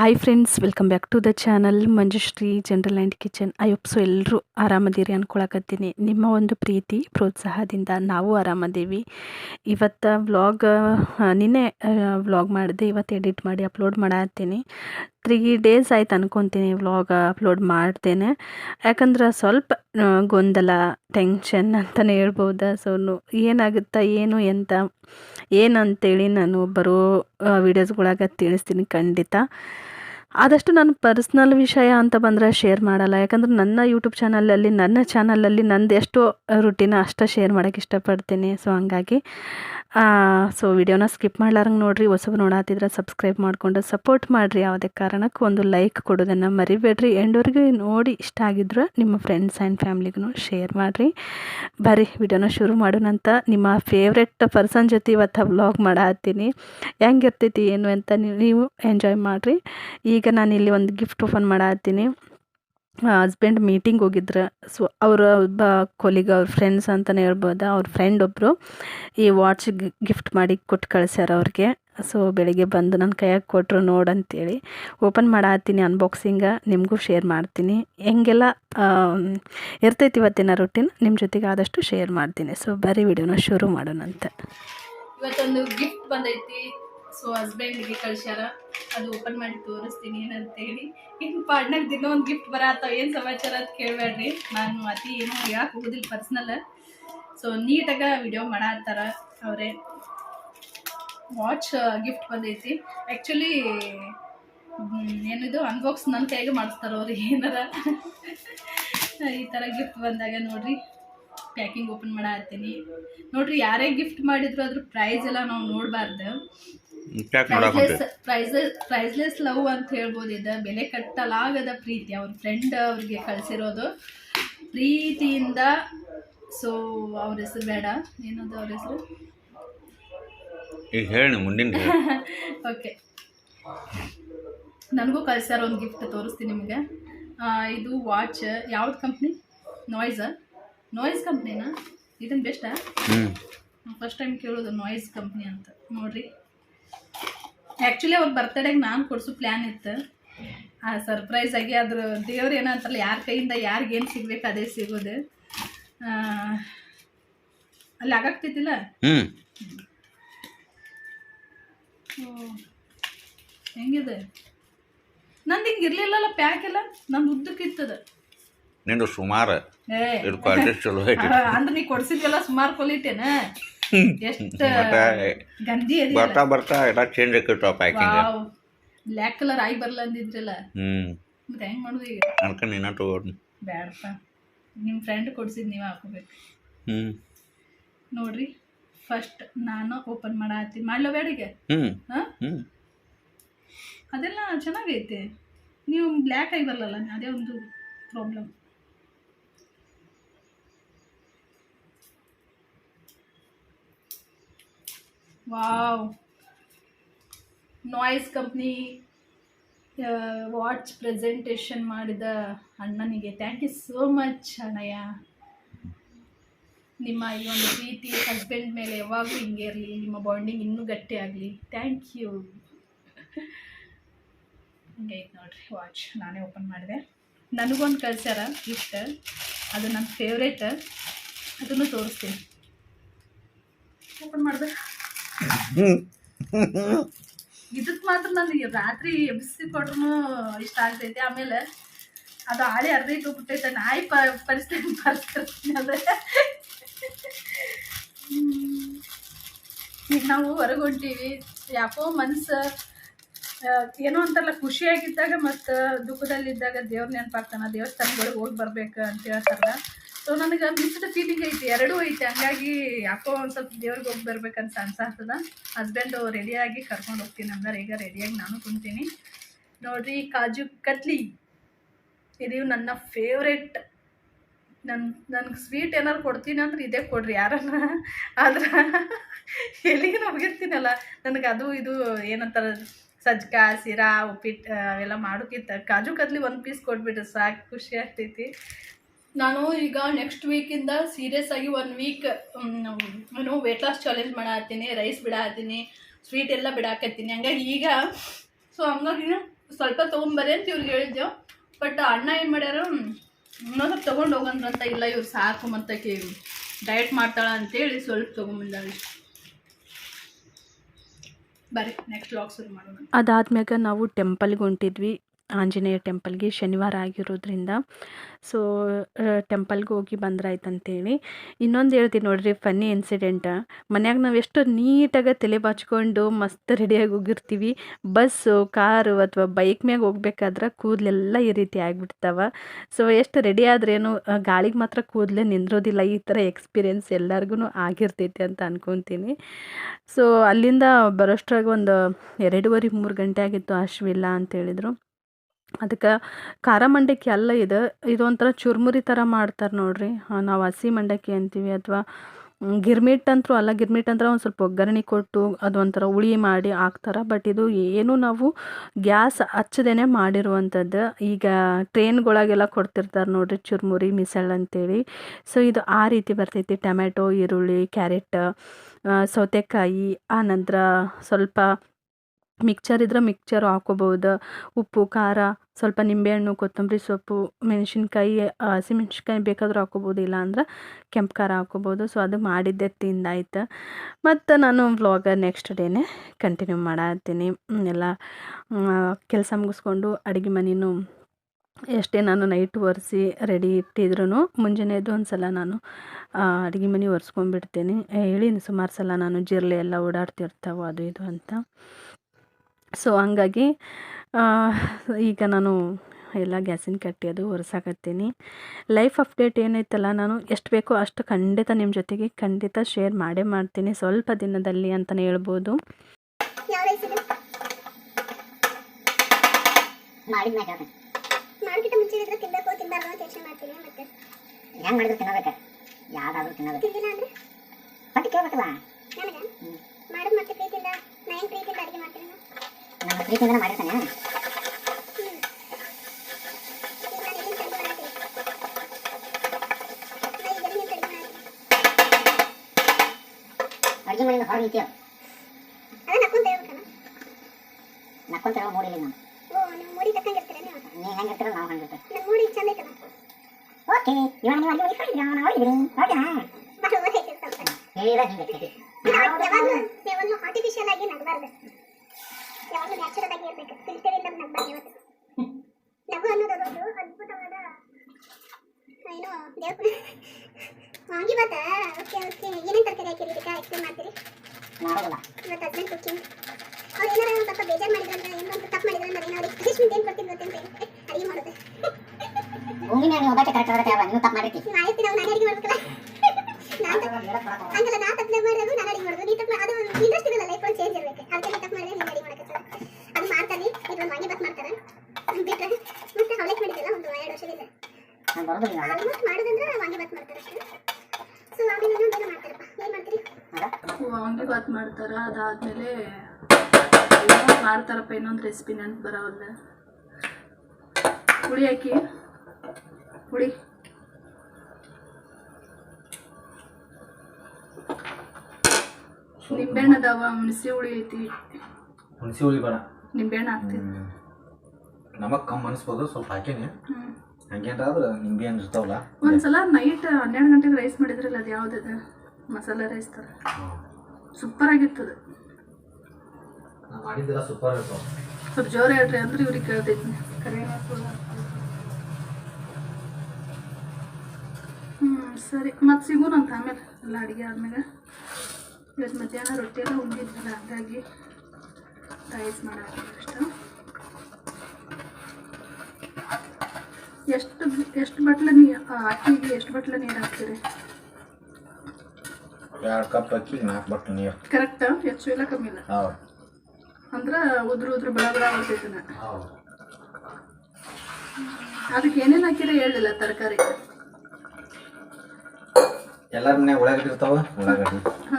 Hi friends welcome back to the channel Manjushree general and kitchen I hope so ಎಲ್ಲರೂ ಆರಾಮದಿರಿ ಅಂದ್ಕೊಳಕತ್ತೀನಿ ನಿಮ್ಮ ಒಂದು ಪ್ರೀತಿ, ಪ್ರೋತ್ಸಾಹದಿಂದ ನಾವು ಆರಾಮದೀವಿ. ಇವತ್ತು ವ್ಲಾಗ್ ನಿನ್ನೆ ವ್ಲಾಗ್ ಮಾಡಿದೆ. ಇವತ್ತು ಎಡಿಟ್ ಮಾಡಿ ಅಪ್ಲೋಡ್ ಮಾಡತ್ತೀನಿ. ತ್ರೀ ಡೇಸ್ ಆಯ್ತು ಅನ್ಕೊತೀನಿ ವ್ಲಾಗ್ ಅಪ್ಲೋಡ್ ಮಾಡ್ತೇನೆ ಯಾಕಂದ್ರೆ ಸ್ವಲ್ಪ ಗೊಂದಲ ಟೆನ್ಷನ್ ಅಂತಲೇ ಹೇಳ್ಬೋದು. ಸೊ ಏನಾಗುತ್ತಾ, ಏನು, ಎಂತ, ಏನಂತೇಳಿ ನಾನು ಬರೋ ವೀಡಿಯೋಸ್ಗಳಾಗ ತಿಳಿಸ್ತೀನಿ ಖಂಡಿತ. ಆದಷ್ಟು ನಾನು ಪರ್ಸ್ನಲ್ ವಿಷಯ ಅಂತ ಬಂದರೆ ಶೇರ್ ಮಾಡಲ್ಲ. ಯಾಕಂದ್ರೆ ನನ್ನ ಯೂಟ್ಯೂಬ್ ಚಾನಲಲ್ಲಿ ನನ್ನ ಚಾನಲಲ್ಲಿ ನಂದು ಎಷ್ಟು ರುಟೀನ ಅಷ್ಟೇ ಶೇರ್ ಮಾಡೋಕ್ಕೆ ಇಷ್ಟಪಡ್ತೀನಿ. ಸೊ ಹಂಗಾಗಿ ಸೊ ವಿಡಿಯೋನ ಸ್ಕಿಪ್ ಮಾಡ್ಲಾರಂಗೆ ನೋಡಿರಿ. ಹೊಸಬು ನೋಡಾತಿದ್ರೆ ಸಬ್ಸ್ಕ್ರೈಬ್ ಮಾಡಿಕೊಂಡು ಸಪೋರ್ಟ್ ಮಾಡಿರಿ. ಯಾವುದೇ ಕಾರಣಕ್ಕೂ ಒಂದು ಲೈಕ್ ಕೊಡೋದನ್ನು ಮರಿಬೇಡ್ರಿ. ಎಂಡವ್ರಿಗೆ ನೋಡಿ ಇಷ್ಟ ಆಗಿದ್ರೆ ನಿಮ್ಮ ಫ್ರೆಂಡ್ಸ್ ಆ್ಯಂಡ್ ಫ್ಯಾಮ್ಲಿಗೂ ಶೇರ್ ಮಾಡಿರಿ. ಬರ್ರಿ ವಿಡಿಯೋನ ಶುರು ಮಾಡೋಣಂತ ನಿಮ್ಮ ಫೇವ್ರೆಟ್ ಪರ್ಸನ್ ಜೊತೆ ಇವತ್ತು ವ್ಲಾಗ್ ಮಾಡತ್ತೀನಿ ಹೆಂಗಿರ್ತೈತಿ, ಏನು ಅಂತ ನೀವು ಎಂಜಾಯ್ ಮಾಡಿರಿ. ಈಗ ನಾನು ಇಲ್ಲಿ ಒಂದು ಗಿಫ್ಟ್ ಓಪನ್ ಮಾಡತ್ತೀನಿ. ಹಸ್ಬೆಂಡ್ ಮೀಟಿಂಗ್ ಹೋಗಿದ್ರು. ಸೊ ಅವರ ಒಬ್ಬ ಕೊಲಿಗ್ ಅವ್ರ ಫ್ರೆಂಡ್ಸ್ ಅಂತಲೇ ಹೇಳ್ಬೋದು? ಅವ್ರ ಫ್ರೆಂಡ್ ಒಬ್ಬರು ಈ ವಾಚ್ ಗಿಫ್ಟ್ ಮಾಡಿ ಕೊಟ್ಟು ಕಳಿಸ್ಯಾರ ಅವ್ರಿಗೆ. ಸೊ ಬೆಳಿಗ್ಗೆ ಬಂದು ನನ್ನ ಕೈಯಾಗ ಕೊಟ್ಟರು ನೋಡಂತೇಳಿ ಓಪನ್ ಮಾಡತ್ತೀನಿ ಅನ್ಬಾಕ್ಸಿಂಗ ನಿಮಗೂ ಶೇರ್ ಮಾಡ್ತೀನಿ. ಹೆಂಗೆಲ್ಲ ಇರ್ತೈತಿ ಇವತ್ತಿನ ರೂಟೀನ್ ನಿಮ್ಮ ಜೊತೆಗೆ ಆದಷ್ಟು ಶೇರ್ ಮಾಡ್ತೀನಿ. ಸೊ ಬರೀ ವಿಡಿಯೋನ ಶುರು ಮಾಡೋಣಂತೆ. ಇವತ್ತೊಂದು ಗಿಫ್ಟ್ ಬಂದೈತಿ. ಸೊ ಹಸ್ಬೆಂಡ್ಗೆ ಕಳ್ಸ್ಯಾರ. ಅದು ಓಪನ್ ಮಾಡಿ ತೋರಿಸ್ತೀನಿ ಏನಂತೇಳಿ. ಇನ್ನು ಪಾರ್ಟ್ನರ್ ದಿನ ಒಂದು ಗಿಫ್ಟ್ ಬರತ್ತಾವ ಏನು ಸಮಾಚಾರ ಅಂತ ಕೇಳಬೇಡ್ರಿ ನಾನು ಅತಿ ಏನು ಯಾಕೆ ಹೋಗೋದಿಲ್ಲ ಪರ್ಸ್ನಲ್ ಸೊ ನೀಟಾಗಿ ವಿಡಿಯೋ ಮಾಡತ್ತಾರ ಅವರೇ. ವಾಚ್ ಗಿಫ್ಟ್ ಬಂದೈತಿ. ಆ್ಯಕ್ಚುಲಿ ಏನಿದು ಅನ್ಬಾಕ್ಸ್ ನನ್ನ ಕೈಗೆ ಮಾಡಿಸ್ತಾರ ಅವ್ರು ಏನಾರ. ಈ ಥರ ಗಿಫ್ಟ್ ಬಂದಾಗ ನೋಡ್ರಿ. ಪ್ಯಾಕಿಂಗ್ ಓಪನ್ ಮಾಡತ್ತೀನಿ. ನೋಡ್ರಿ ಯಾರೇ ಗಿಫ್ಟ್ ಮಾಡಿದ್ರು ಅದ್ರ ಪ್ರೈಸ್ ಎಲ್ಲ ನಾವು ನೋಡಬಾರ್ದು. ಪ್ರೈಸ್ಲೆಸ್ ಪ್ರೈಸ್ಲೆಸ್ ಲವ್ ಅಂತ ಹೇಳ್ಬೋದು. ಇದು ಬೆಲೆ ಕಟ್ಟಲಾಗದ ಪ್ರೀತಿ. ಅವ್ರ ಫ್ರೆಂಡ್ ಅವ್ರಿಗೆ ಕಳಿಸಿರೋದು. ಪ್ರೀತಿಯಿಂದ ಸೊ ಅವ್ರ ಹೆಸರು ಬೇಡ. ಏನದು ಅವ್ರ ಹೆಸರು? ಹೇಳಿ. ಮುಂದಿನ ಓಕೆ ನನಗೂ ಕಳ್ಸ್ಯಾರ ಒಂದು ಗಿಫ್ಟ್ ತೋರಿಸ್ತೀನಿ ನಿಮಗೆ. ಇದು ವಾಚ್ ಯಾವ್ದು ಕಂಪ್ನಿ ನಾಯ್ಸ ನಾಯ್ಸ್ ಕಂಪ್ನಿನಾ ಇದನ್ನ ಬೆಸ್ಟಾ ಫಸ್ಟ್ ಟೈಮ್ ಕೇಳೋದು ನಾಯ್ಸ್ ಕಂಪ್ನಿ ಅಂತ. ನೋಡ್ರಿ. ಆ್ಯಕ್ಚುಲಿ ಅವ್ರ ಬರ್ತಡೇಗೆ ನಾನು ಕೊಡಿಸೋ ಪ್ಲ್ಯಾನ್ ಇತ್ತು. ಆ ಸರ್ಪ್ರೈಸ್ ಆಗಿ ಅದ್ರ ದೇವ್ರು ಏನಂತಾರಲ್ಲ ಯಾರ ಕೈಯಿಂದ ಯಾರಿಗೇನು ಸಿಗ್ಬೇಕು ಅದೇ ಸಿಗೋದು. ಅಲ್ಲಿ ಆಗಾಗ್ತೈತಿಲ್ಲ ಹೆಂಗಿದೆ? ನಂದು ಹಿಂಗೆ ಇರಲಿಲ್ಲಲ್ಲ ಪ್ಯಾಕ್ ಎಲ್ಲ? ನಂದು ಉದ್ದಕ್ಕಿತ್ತದ. ನಿಂದು ಸುಮಾರು ಇದು ಕ್ವಾಲಿಟಿ ಚಲೋ ಐತಿ. ಅಂದ್ರೆ ನೀ ಕೊಡ್ಸಿದ್ವಲ್ಲ ಸುಮಾರು ಕ್ವಾಲಿಟಿನ ಬರ್ತಾ ಬರ್ತಾ ಎಲ್ಲ ಚೇಂಜ್ ಆಕಿತ್ತು ಪ್ಯಾಕಿಂಗ್ ಬ್ಲ್ಯಾಕ್ ಕಲರ್ ಆಗಿ ಬರಲ್ಲ ಅಂದಿದ್ರಲ್ಲ? ಹ್ಞೂ ಮತ್ತೆ ಹೆಂಗೆ ಮಾಡುದು ಈಗ? ಅನ್ಕೊಂಡು ನೀನ ತಗೋರಿ ಬೇಡಪ್ಪ ನಿಮ್ಮ ಫ್ರೆಂಡ್ ಕೊಡ್ಸಿದ್ ನೀವೇ ಹಾಕೋಬೇಕು. ಹ್ಮ್. ನೋಡ್ರಿ ಫಸ್ಟ್ ನಾನು ಓಪನ್ ಮಾಡತ್ತೀನಿ ಮಾಡ್ಲೋ ಬೇಡ ಈಗ? ಹ್ಞೂ ಹಾಂ? ಹ್ಞೂ ಅದೆಲ್ಲ ಚೆನ್ನಾಗೈತೆ. ನೀವು ಬ್ಲ್ಯಾಕ್ ಆಗಿ ಬರಲ್ಲ ಅದೇ ಒಂದು problem wow. Nice company watch presentation ಮಾಡಿದ ಅಣ್ಣನಿಗೆ. ಥ್ಯಾಂಕ್ ಯು ಸೋ ಮಚ್ ಅಣ್ಣಯ್ಯ. ನಿಮ್ಮ ಈ ಒಂದು ಪ್ರೀತಿ ಹಸ್ಬೆಂಡ್ ಮೇಲೆ ಯಾವಾಗಲೂ ಹಿಂಗೆ ಇರಲಿ. ನಿಮ್ಮ ಬಾಂಡಿಂಗ್ ಇನ್ನೂ ಗಟ್ಟಿ ಆಗಲಿ. ಥ್ಯಾಂಕ್ ಯು ಹಿಂಗೆ ಐತೆ ನೋಡ್ರಿ ವಾಚ್ ನಾನೇ ಓಪನ್ ಮಾಡಿದೆ. ನನಗೊಂದು ಕಳ್ಸ್ಯಾರ? ಗಿಫ್ಟ್ ಅದು ನನ್ನ ಫೇವ್ರೇಟ್ ಅದನ್ನು ತೋರಿಸ್ತೀನಿ. ಓಪನ್ ಮಾಡಿದೆ. ಇದಕ್ಕೆ ಮಾತ್ರ ನನಗೆ ರಾತ್ರಿ ಬಿಸಿ ಕೊಟ್ರು ಇಷ್ಟ ಆಗ್ತೈತಿ. ಆಮೇಲೆ ಅದು ಆಳೆ ಅರ್ಧಕ್ಕೆ ಬಿಟ್ಟೈತೆ ನಾಯಿ ಪರಿಸ್ಥಿತಿ ಬರ್ತಿರ್ತೀನಿ ಈಗ ನಾವು ಹೊರಗೆ ಹೊಂಟೀವಿ. ಯಾಕೋ ಮನ್ಸು ಏನೋ ಅಂತಾರಲ್ಲ ಖುಷಿಯಾಗಿದ್ದಾಗ ಮತ್ತು ದುಃಖದಲ್ಲಿದ್ದಾಗ ದೇವ್ರ ನೆನಪಾಗ್ತಾನ. ದೇವಸ್ಥಾನಗಳಿಗೆ ಹೋಗಿ ಬರ್ಬೇಕು ಅಂತ ಹೇಳ್ತಾರಲ್ಲ. ಸೊ ನನಗೆ ಮಿಸ್ಡ್ ಫೀಲಿಂಗ್ ಐತಿ, ಎರಡೂ ಐತಿ. ಹಂಗಾಗಿ ಯಾಕೋ ಒಂದು ಸ್ವಲ್ಪ ದೇವ್ರಿಗೆ ಹೋಗಿ ಬರ್ಬೇಕಂತ ಅನ್ಸಾಗ್ತದ ಹಸ್ಬೆಂಡು ರೆಡಿಯಾಗಿ ಕರ್ಕೊಂಡು ಹೋಗ್ತೀನಿ ಅಂದ್ರೆ ಈಗ ರೆಡಿಯಾಗಿ ನಾನು ಕುಂತೀನಿ. ನೋಡ್ರಿ, ಕಾಜು ಕತ್ಲಿ. ಇದು ನನ್ನ ಫೇವ್ರೆಟ್ ನನ್ನ ನನಗೆ ಸ್ವೀಟ್ ಏನಾರು ಕೊಡ್ತೀನಿ ಅಂದ್ರೆ ಇದೇ ಕೊಡ್ರಿ ಯಾರನ್ನ. ಆದ್ರೆ ಎಲ್ಲಿಗೆ ಹೋಗಿರ್ತೀನಲ್ಲ. ನನಗೆ ಅದು, ಇದು ಏನಂತಾರೆ, ಸಜ್ಕ ಸಿರಾ ಉಪ್ಪಿಟ್ಟು ಅವೆಲ್ಲ ಮಾಡೋಕ್ಕಿಂತ ಕಾಜು ಕತ್ಲಿ ಒಂದು ಪೀಸ್ ಕೊಟ್ಬಿಟ್ರೆ ಸಾಕು, ಖುಷಿ ಆಗ್ತೈತಿ. ನಾನು ಈಗ ನೆಕ್ಸ್ಟ್ ವೀಕಿಂದ ಸೀರಿಯಸ್ ಆಗಿ ಒನ್ ವೀಕ್ ನಾನು ವೆಯ್ಟ್ ಲಾಸ್ ಚಾಲೆಂಜ್ ಮಾಡತ್ತೀನಿ ರೈಸ್ ಬಿಡಾತೀನಿ ಸ್ವೀಟ್ ಎಲ್ಲ ಬಿಡಾಕತ್ತೀನಿ. ಹಂಗಾಗಿ ಈಗ ಸೊ ಹಂಗಾಗಿ ಸ್ವಲ್ಪ ತೊಗೊಂಬರ್ರಿ ಅಂತ ಇವ್ರಿಗೆ ಹೇಳಿದ್ದೆವು ಬಟ್ ಅಣ್ಣ ಏನು ಮಾಡ್ಯಾರ ಇನ್ನೊಂದು ತೊಗೊಂಡು ಹೋಗಂದ್ರಂತ ಇಲ್ಲ, ಇವ್ರು ಸಾಕು ಮತ್ತಕ್ಕೆ ಡಯಟ್ ಮಾಡ್ತಾಳ ಅಂತೇಳಿ ಸ್ವಲ್ಪ ತೊಗೊಂಬಂದಾರೆ ಬರ್ರಿ ನೆಕ್ಸ್ಟ್ ಲಾಗ್ ಶುರು ಮಾಡೋಣ. ಅದಾದ್ಮ್ಯಾಗ ನಾವು ಟೆಂಪಲ್ಗೆ ಹೊಂಟಿದ್ವಿ. ಆಂಜನೇಯ ಟೆಂಪಲ್ಗೆ ಶನಿವಾರ ಆಗಿರೋದ್ರಿಂದ. ಸೊ ಟೆಂಪಲ್ಗೆ ಹೋಗಿ ಬಂದ್ರಾಯ್ತಂತೇಳಿ. ಇನ್ನೊಂದು ಹೇಳ್ತೀನಿ ನೋಡಿರಿ, ಫನ್ನಿ ಇನ್ಸಿಡೆಂಟ. ಮನ್ಯಾಗ ನಾವು ಎಷ್ಟು ನೀಟಾಗಿ ತಲೆ ಬಾಚ್ಕೊಂಡು ಮಸ್ತ್ ರೆಡಿಯಾಗಿ ಹೋಗಿರ್ತೀವಿ. ಬಸ್ಸು ಕಾರು ಅಥವಾ ಬೈಕ್ ಮ್ಯಾಗ ಹೋಗ್ಬೇಕಾದ್ರೆ ಕೂದಲೆಲ್ಲ ಈ ರೀತಿ ಆಗಿಬಿಡ್ತಾವ. ಸೊ, ಎಷ್ಟು ರೆಡಿ ಆದ್ರೇನು ಗಾಳಿಗೆ ಮಾತ್ರ ಕೂದಲೇ ನಿಂದ್ರೋದಿಲ್ಲ. ಈ ಥರ ಎಕ್ಸ್ಪೀರಿಯೆನ್ಸ್ ಎಲ್ಲರಿಗೂ ಆಗಿರ್ತೈತಿ ಅಂತ ಅನ್ಕೊತೀನಿ. ಸೊ, ಅಲ್ಲಿಂದ ಬರೋಷ್ಟ್ರಾಗ ಒಂದು ಎರಡೂವರೆ ಮೂರು ಗಂಟೆ ಆಗಿತ್ತು ಅಶ್ವಿಲ್ಲ ಅಂತ ಹೇಳಿದರು. ಅದಕ್ಕೆ ಖಾರ ಮಂಡಕ್ಕಿ ಅಲ್ಲ ಇದು. ಇದೊಂಥರ ಚುರುಮುರಿ ಥರ ಮಾಡ್ತಾರೆ ನೋಡಿರಿ. ನಾವು ಹಸಿ ಮಂಡಕ್ಕಿ ಅಂತೀವಿ ಅಥವಾ ಗಿರ್ಮಿಟ್ ಅಂತೂ ಅಲ್ಲ. ಗಿರ್ಮಿಟ್ ಅಂದ್ರೆ ಒಂದು ಸ್ವಲ್ಪ ಒಗ್ಗರಣೆ ಕೊಟ್ಟು ಅದು ಒಂಥರ ಹುಳಿ ಮಾಡಿ ಹಾಕ್ತಾರೆ. ಬಟ್ ಇದು ಏನು ನಾವು ಗ್ಯಾಸ್ ಹಚ್ಚದೇನೆ ಮಾಡಿರುವಂಥದ್ದು. ಈಗ ಟ್ರೈನ್ಗಳಾಗೆಲ್ಲ ಕೊಡ್ತಿರ್ತಾರೆ ನೋಡಿರಿ ಚುರುಮುರಿ ಮಿಸಲ್ ಅಂತೇಳಿ. ಸೊ ಇದು ಆ ರೀತಿ ಬರ್ತೈತಿ. ಟೊಮ್ಯಾಟೊ, ಈರುಳ್ಳಿ, ಕ್ಯಾರೆಟ್ ಸೌತೆಕಾಯಿ, ಆ ನಂತರ ಸ್ವಲ್ಪ ಮಿಕ್ಚರ್ ಇದ್ರೆ ಮಿಕ್ಚರ್ ಹಾಕೋಬೋದು ಉಪ್ಪು, ಖಾರ ಸ್ವಲ್ಪ ನಿಂಬೆಹಣ್ಣು, ಕೊತ್ತಂಬರಿ ಸೊಪ್ಪು, ಮೆಣಸಿನ್ಕಾಯಿ ಹಸಿಮೆಣ್ಸಿನ್ಕಾಯಿ ಬೇಕಾದ್ರೂ ಹಾಕೋಬೋದು ಇಲ್ಲ ಅಂದ್ರೆ ಕೆಂಪು ಖಾರ ಹಾಕೋಬೋದು ಸೊ ಅದು ಮಾಡಿದ್ದೆ, ತಿಂದಾಯ್ತು. ಮತ್ತು ನಾನು ವ್ಲಾಗ ನೆಕ್ಸ್ಟ್ ಡೇನೇ ಕಂಟಿನ್ಯೂ ಮಾಡತ್ತೀನಿ. ಎಲ್ಲ ಕೆಲಸ ಮುಗಿಸ್ಕೊಂಡು ಅಡುಗೆ ಮನೆಯೂ ಎಷ್ಟೇ ನಾನು ನೈಟ್ ಒರೆಸಿ ರೆಡಿ ಇಟ್ಟಿದ್ರು ಮುಂಜಾನೆ ಎದ್ದು ಒಂದು ಸಲ ನಾನು ಅಡುಗೆ ಮನೆ ಒರೆಸ್ಕೊಂಡ್ಬಿಡ್ತೀನಿ. ಹೇಳಿನಿ ಸುಮಾರು ಸಲ ನಾನು ಜಿರಳೆ ಎಲ್ಲ ಓಡಾಡ್ತಿರ್ತಾವೆ ಅದು ಇದು ಅಂತ. ಸೊ ಹಂಗಾಗಿ ಈಗ ನಾನು ಎಲ್ಲ ಗ್ಯಾಸಿನ ಕಟ್ಟಿ ಅದು ಒರೆಸಾಕತ್ತೀನಿ. ಲೈಫ್ ಅಪ್ಡೇಟ್ ಏನೈತಲ್ಲ ನಾನು ಎಷ್ಟು ಬೇಕೋ ಅಷ್ಟು ಖಂಡಿತ ನಿಮ್ಮ ಜೊತೆಗೆ ಖಂಡಿತ ಶೇರ್ ಮಾಡೇ ಮಾಡ್ತೀನಿ. ಸ್ವಲ್ಪ ದಿನದಲ್ಲಿ ಅಂತಲೇ ಹೇಳ್ಬೋದು. ಮಾಡೋದು ಮತ್ತೆ ಪ್ರೀತಿಯಿಂದ ನಾ ಏನು ಪ್ರೀತಿಯಿಂದ ಅಡುಗೆ ಮಾಡ್ತೀನಿ ನಾನು. ನಮ್ಮ ಪ್ರೀತಿಯಿಂದ ಮಾಡಿರ್ತಾನೆ ಹ್ಮ್. ಈಗ ನಾನು ಎಲ್ಲಿಂದ ಅಡುಗೆ ಮಾಡ್ತೀನಿ ನಾ ಈಗ ಎಲ್ಲಿಂದ ಅಡುಗೆ ಮಾಡ್ತೀನಿ ಅಡುಗೆ ಮನೆಯಿಂದ ಹೊರಗೆ ನಿಂತೀವಿ ಅದೇ ನಕ್ಕೊಂತ ಹೇಳ್ಬೇಕಲ್ಲ ನಕ್ಕೊಂತಿರೋ ಮೂಡಿಲ್ಲ ನಾವು ಓ ನೀವು ಮೂಡಿ ತಕ್ಕಂಗಿರ್ತೀರ ನೀವು ನೀವು ಹೆಂಗಿರ್ತೀರ ನಾವು ಹಂಗಿರ್ತೀವಿ ನಮ್ಮ ಮೂಡಿ ಚಂದ ಐತಲ್ಲ ಓಕೆ ಇವಾಗ ನೀವು ಅಲ್ಲಿ ಹೊಡಿಕೊಂಡಿದ್ರಿ ನಾವು ಹೊಡಿದ್ರಿ ಹೌದಾ ಬಟ್ ಓವರ್ ಐತೆ ಸ್ವಲ್ಪ ಹೇಳಿದ ಹಿಂಗೆ ಯಾವಾಗಲೂ ಯಾವಾಗಲೂ ಆರ್ಟಿಫಿಷಿಯಲ್ ಆಗಿ ನಗಬಾರ್ದು ಯಾವಾಗಲೂ ನ್ಯಾಚುರಲ್ ಇರಬೇಕು. ಫಿಲ್ಟರ್ ಇಲ್ಲ ನಗಬಾರ್ದು ಇವತ್ತು ನಗು ಅನ್ನೋದು ಅದೊಂದು ಅದ್ಭುತವಾದ ಏನು ದೇವ್ರ ವಾಂಗಿಬಾತ ಓಕೆ ಓಕೆ ಏನೇನು ತರಕಾರಿ ಹಾಕಿರಿ ಇದಕ್ಕೆ ಎಕ್ಸ್ಪ್ಲೇನ್ ಮಾಡ್ತೀರಿ? ಇವತ್ತು ಹಸ್ಬೆಂಡ್ ಕುಕ್ಕಿಂಗ್ ಅವ್ರು ಏನಾರ ಪಾಪ ಬೇಜಾರು ಮಾಡಿದ್ರಂದ್ರೆ ಏನೋ ಒಂದು ತಪ್ಪು ಮಾಡಿದ್ರಂದ್ರೆ ಏನೋ ಅವ್ರಿಗೆ ಪನಿಷ್ಮೆಂಟ್ ಏನು ಕೊಡ್ತೀನಿ ಅಡುಗೆ ಮಾಡೋದು. ಭೂಮಿನ ನೀವು ಒಬ್ಬಕ್ಕೆ ಕರೆಕ್ಟ್ ಆಗುತ್ತೆ ಅವ ನೀವು ತಪ್ಪು ಮಾಡಿರ್ತೀವಿ ನಾ ಹೇಳ್ತೀನಿ ನಾವು ನಾನು ಅಡುಗೆ ಮಾಡ್ಬೇಕಲ್ಲ. ನಾನು ಹಂಗಲ್ಲ ನಾನು ತಪ್ಪು ಮಾಡಿದಾಗ ನಾನು ಅಡಿಗೆ ಮಾಡೋದು ನೀ ತಪ್ಪು ಅದು ಇಂಟ್ರೆಸ್ಟ್ ಇರಲ್ಲ ಲೈಫ್ ಒಂದು ಚೇಂಜ್ ಇರಬೇಕು ಅದಕ್ಕೆ ತಪ್ಪು ಮಾಡಿದ್ರೆ ನೀನು ಅಡಿಗೆ ಮಾಡಕ್ಕೆ ಅದು ಮಾಡ್ತಾನೆ ಇದ್ರಲ್ಲಿ ವಾಂಗಿ ಬಾತ್ ಮಾಡ್ತಾರೆ ಬಿಟ್ಟರೆ ಮತ್ತೆ ಅವಲಕ್ಕಿ ಮಾಡಿದ್ದಲ್ಲ ಒಂದು ಎರಡು ವರ್ಷದಿಂದ ನಾನು ಬರೋದಿಲ್ಲ ಆಲ್ಮೋಸ್ಟ್ ಮಾಡೋದಂದ್ರೆ ವಾಂಗಿ ಬಾತ್ ಮಾಡ್ತಾರೆ ಅಷ್ಟೇ ಸೊ ಆಮೇಲೆ ಇನ್ನೊಂದು ಏನೋ ಮಾಡ್ತಾರಪ್ಪ ಏನು ಮಾಡ್ತೀರಿ ವಾಂಗಿ ಬಾತ್ ಮಾಡ್ತಾರ ಅದಾದ್ಮೇಲೆ ಏನೋ ಮಾಡ್ತಾರಪ್ಪ ಇನ್ನೊಂದು ರೆಸಿಪಿ ನೆನಪು ಬರೋಲ್ಲ ಹುಳಿ ಹಾಕಿ. ಹುಳಿ. ನಿಂಬೆಹಣ್ಣು ಅದಾವ ಹುಣಸೆ ಹುಳಿ ಐತಿ. ಹುಣಸಿ ಹುಳಿ ಬರ ನಿಂಬೆಹಣ್ಣು ಹಾಕ್ತೀವಿ. ನಮಗ್ ಕಮ್ಮಿ ಅನಿಸ್ಬೋದು ಸ್ವಲ್ಪ ಹಾಕೇನಿ. ಹಂಗೇನಾದ್ರೆ ಇರ್ತಾವಲ್ಲ ಒಂದ್ಸಲ ನೈಟ್ ಹನ್ನೆರಡು ಗಂಟೆಗೆ ರೈಸ್ ಮಾಡಿದ್ರಲ್ಲ ಅದು ಯಾವ್ದದು ಮಸಾಲೆ ರೈಸ್ ತರ. ಸೂಪರ್ ಆಗಿತ್ತು ಮಾಡಿದ್ದೆಲ್ಲ ಸೂಪರ್ ಇರ್ತಾವ ಸ್ವಲ್ಪ ಜೋರು ಹೇಳ್ರಿ ಅಂದ್ರೆ ಇವ್ರಿಗೆ ಕೇಳ್ತೈತಿ. ಹ್ಞೂ ಸರಿ. ಮತ್ತೆ ಸಿಗೋಣಂತ ಆಮೇಲೆ ಎಲ್ಲ ಅಡುಗೆ ಆದ್ಮೇಲೆ. ಇವತ್ತು ಮಧ್ಯಾಹ್ನ ರೊಟ್ಟಿ ಎಲ್ಲ ಉಂಡಿದ್ರಲ್ಲ ಹಾಗಾಗಿ ರೈಸ್ ಮಾಡಾಕ ಅಷ್ಟು ಎಷ್ಟು ಎಷ್ಟು ಬಟ್ಲ ನೀ ಆ, ಅಕ್ಕಿಗೆ ಎಷ್ಟು ಬಟ್ಲ ನೀರು ಹಾಕ್ತೀರಿ? ಎರಡು ಕಪ್ ಅಕ್ಕಿ ನಾಲ್ಕು ಬಟ್ಲ ನೀರು. ಕರೆಕ್ಟ್ ಹೆಚ್ಚು ಇಲ್ಲ ಕಮ್ಮಿ ಇಲ್ಲ? ಹೌದು. ಅಂದ್ರೆ ಉದ್ರ ಉದ್ರ ಬಡ ಆಗ್ತೈತೆ ಹೌದು. ಅದಕ್ಕೆ ಏನೇನು ಹಾಕಿರ ಹೇಳಿಲ್ಲ ತರಕಾರಿ. ಎಲ್ಲರ ಮನ್ಯಾಗ ಉಳ್ಳಾಗಡ್ಡಿ ಇರ್ತಾವ ಉಳ್ಳಾಗಡ್ಡಿ.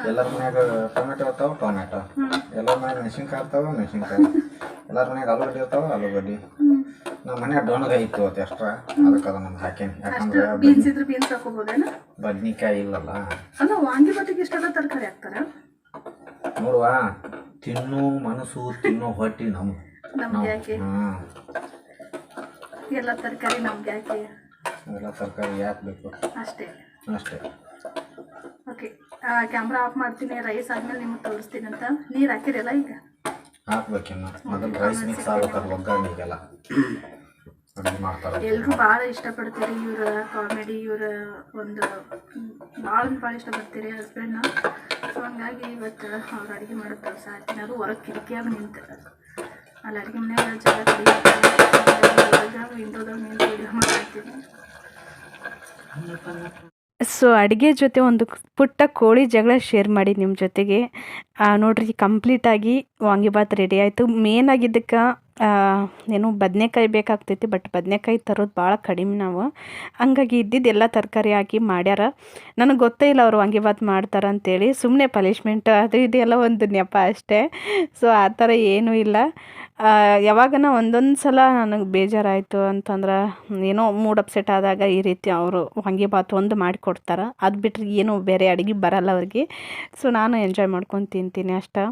ಎಲ್ಲರ ಮನ್ಯಾಗ ಟೊಮೆಟೊ ಇರ್ತಾವ ಟೊಮೆಟೊ ಎಲ್ಲರ ಮನ್ಯಾಗ ಮೆಣಸಿನ್ಕಾಯಿ ಇರ್ತಾವ ಮೆಣಸಿನ್ಕಾಯಿ. ಎಲ್ಲರ ಮನ್ಯಾಗ ಆಲೂಗಡ್ಡಿ ಇರ್ತಾವ ಆಲೂಗಡ್ಡಿ. ನಮ್ಮ ಮನ್ಯಾಗ ಡೊಣಗಾಯಿ ಇತ್ತು ಅವತ್ತು ಎಕ್ಸ್ಟ್ರಾ. ಅದಕ್ಕೆ ಅದನ್ನ ಹಾಕೇನಿ. ಅಷ್ಟು ಯಾಕಂದ್ರೆ ಬೀನ್ಸ್ ಇದ್ರೆ ಬೀನ್ಸ್ ಹಾಕೋಬೋದೇನ ಬದ್ನಿಕಾಯಿ ಇಲ್ಲಲ್ಲ. ಅಲ್ಲ ವಾಂಗಿ ಬಟ್ಟೆಗೆ ಇಷ್ಟೆಲ್ಲ ತರಕಾರಿ ಹಾಕ್ತಾರ? ನೋಡುವ. ತಿನ್ನೋ ಮನಸ್ಸು ತಿನ್ನೋ ಹೊಟ್ಟಿ ನಮ್ದು ನಮ್ಗೆ ಯಾಕೆ? ಹ್ಞೂ ಎಲ್ಲ ತರಕಾರಿ ನಮ್ಗೆ ಯಾಕೆ? ಎಲ್ಲ ತರಕಾರಿ ಯಾಕೆ ಬೇಕು? ಅಷ್ಟೇ. ಅಷ್ಟೇ. ಓಕೆ ಕ್ಯಾಮ್ರಾ ಆಫ್ ಮಾಡ್ತೀನಿ ರೈಸ್ ಆದ್ಮೇಲೆ ನಿಮ್ಗೆ ತೋರಿಸ್ತೀನಿ ಅಂತ. ನೀರು ಹಾಕಿರಲ್ಲ ಈಗ? ಹಾಕ್ಬೇಕಿನ್ನ ಮೊದಲು ರೈಸ್ ಮಿಕ್ಸ್ ಆಗ್ಬೇಕದು ಒಗ್ಗರಣೆಗೆಲ್ಲ. ಅಡುಗೆ ಮಾಡ್ತಾರೆ. ಎಲ್ಲರೂ ಭಾಳ ಇಷ್ಟಪಡ್ತೀರಿ ಇವ್ರ ಕಾಮಿಡಿ ಇವರ ಒಂದು ಭಾಳ ಭಾಳ ಇಷ್ಟಪಡ್ತೀರಿ ಹಸ್ಬೆಂಡ್ನ ಸೊ ಹಂಗಾಗಿ ಇವತ್ತು ಅವ್ರು ಅಡುಗೆ ಮಾಡೋದು ಕೆಲಸ ಹೊರಗೆ ಕಿಟಕಿಯಾಗ ನಿಂತು ಅಲ್ಲಿ ಅಡುಗೆ ಮನ್ಯಾಗ ಜಗ ವಿಂಡೋದಾಗ ನಿಂತು ಮಾಡ್ತೀನಿ ಸೊ ಅಡುಗೆ ಜೊತೆ ಒಂದು ಪುಟ್ಟ ಕೋಳಿ ಜಗಳ ಶೇರ್ ಮಾಡಿ ನಿಮ್ಮ ಜೊತೆಗೆ. ನೋಡ್ರಿ ಕಂಪ್ಲೀಟಾಗಿ ವಾಂಗಿಬಾತ್ ರೆಡಿ ಆಯಿತು. ಮೇನ್ ಆಗಿದ್ದಕ್ಕೆ ಏನು ಬದನೆಕಾಯಿ ಬೇಕಾಗ್ತೈತಿ ಬಟ್ ಬದನೆಕಾಯಿ ತರೋದು ಭಾಳ ಕಡಿಮೆ ನಾವು. ಹಂಗಾಗಿ ಇದ್ದಿದ್ದು ಎಲ್ಲ ತರಕಾರಿ ಹಾಕಿ ಮಾಡ್ಯಾರ. ನನಗೆ ಗೊತ್ತೇ ಇಲ್ಲ ಅವರು ವಂಗಿಭಾತ್ ಮಾಡ್ತಾರೆ ಅಂತೇಳಿ. ಸುಮ್ಮನೆ ಪನಿಷ್ಮೆಂಟ್ ಅದು ಇದೆಲ್ಲ ಒಂದು ನೆಪ ಅಷ್ಟೇ. ಸೊ ಆ ಥರ ಏನೂ ಇಲ್ಲ. ಯಾವಾಗನ ಒಂದೊಂದು ಸಲ ನನಗೆ ಬೇಜಾರಾಯಿತು ಅಂತಂದ್ರೆ, ಏನೋ ಮೂಡ್ ಅಪ್ಸೆಟ್ ಆದಾಗ ಈ ರೀತಿ ಅವರು ವಂಗಿಭಾತ್ ಒಂದು ಮಾಡಿಕೊಡ್ತಾರೆ. ಅದು ಬಿಟ್ಟರೆ ಏನೂ ಬೇರೆ ಅಡುಗೆ ಬರಲ್ಲ ಅವ್ರಿಗೆ. ಸೊ ನಾನು ಎಂಜಾಯ್ ಮಾಡ್ಕೊಂಡು ತಿಂತೀನಿ ಅಷ್ಟೇ.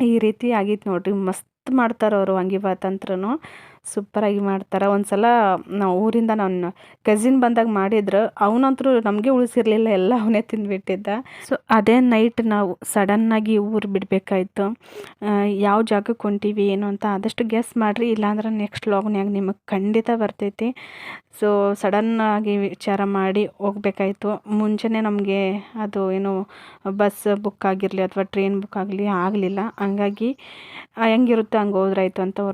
ಈ ರೀತಿ ಆಗಿತ್ತು ನೋಡ್ರಿ. ಮಸ್ತ್ ಮಾಡ್ತಾರೆ ಅವರು ವಾಂಗಿಭಾತ್ ಅಂತ್ರೂ ಸೂಪರಾಗಿ ಮಾಡ್ತಾರೆ. ಒಂದು ಸಲ ನಾವು ಊರಿಂದ ನನ್ನ ಕಸಿನ್ ಬಂದಾಗ ಮಾಡಿದ್ರು ಅವನಂತರೂ ನಮಗೆ ಉಳಿಸಿರಲಿಲ್ಲ, ಎಲ್ಲ ಅವನೇ ತಿಂದುಬಿಟ್ಟಿದ್ದ. ಸೊ ಅದೇ ನೈಟ್ ನಾವು ಸಡನ್ನಾಗಿ ಊರು ಬಿಡಬೇಕಾಯ್ತು. ಯಾವ ಜಾಗಕ್ಕೆ ಹೊಂಟೀವಿ, ಏನು ಅಂತ ಆದಷ್ಟು ಗೆಸ್ ಮಾಡಿರಿ. ಇಲ್ಲಾಂದ್ರೆ ನೆಕ್ಸ್ಟ್ ಲಾಗ್ನ್ಯಾಗ ನಿಮಗೆ ಖಂಡಿತ ಬರ್ತೈತಿ. ಸೊ ಸಡನ್ನಾಗಿ ವಿಚಾರ ಮಾಡಿ ಹೋಗ್ಬೇಕಾಯ್ತು. ಮುಂಚೆನೇ ನಮಗೆ ಅದು ಏನು ಬಸ್ ಬುಕ್ ಆಗಿರಲಿ ಅಥವಾ ಟ್ರೈನ್ ಬುಕ್ ಆಗಲಿ ಆಗಲಿಲ್ಲ. ಹಂಗಾಗಿ ಹೆಂಗಿರುತ್ತೆ ಹಂಗೆ ಹೋದ್ರಾಯ್ತು ಅಂತ